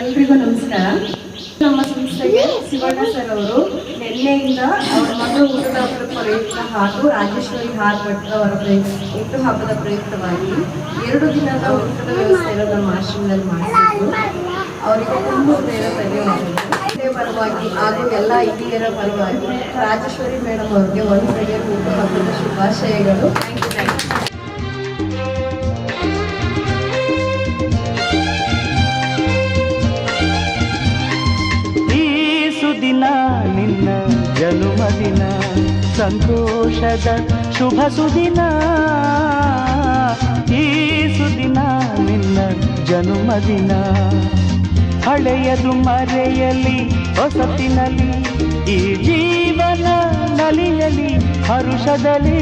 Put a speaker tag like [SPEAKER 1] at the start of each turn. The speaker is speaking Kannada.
[SPEAKER 1] ಎಲ್ರಿಗೂ ನಮಸ್ಕಾರ. ನಮ್ಮ ಸಂಸ್ಥೆಗೆ ಶಿವಣ್ಣ ಸರ್ ಅವರು ನಿನ್ನೆಯಿಂದ ಅವರ ಮಗಳು ಊಟದ ಪ್ರಯುಕ್ತ ಹಾಗೂ ರಾಜೇಶ್ವರಿ ಹಾರ್ ಭಟ್ ಅವರ ಪ್ರಯುಕ್ತ ಹಬ್ಬದ ಪ್ರಯುಕ್ತವಾಗಿ ಎರಡು ದಿನದ ಊಟದ ವ್ಯವಸ್ಥೆಯನ್ನು ನಮ್ಮ ಆಶ್ರಮದಲ್ಲಿ ಮಾಡಿಸಿದ್ರು. ಅವರಿಗೆ ತುಂಬ ಹೃದಯದ ಧನ್ಯವಾದಗಳು. ಪರವಾಗಿ ಹಾಗೂ ಎಲ್ಲ ಹಿರಿಯರ ಪರವಾಗಿ ರಾಜೇಶ್ವರಿ ಮೇಡಮ್ ಅವರಿಗೆ ಒಂದು ಕಡೆಯ ಹುಟ್ಟು ಹಬ್ಬದ ಶುಭಾಶಯಗಳು. ಥ್ಯಾಂಕ್ ಯು
[SPEAKER 2] ಸುದಿನ ನಿನ್ನ ಜನುಮದಿನ ಸಂತೋಷದ ಶುಭ ಸುದಿನ. ಈ ಸುದಿನ ನಿನ್ನ ಜನುಮದಿನ ಹಳೆಯದು ಮರೆಯಲಿ ಹೊಸತಿನಲ್ಲಿ ಈ ಜೀವನ ನಲಿಯಲಿ, ಹರುಷದಲ್ಲಿ.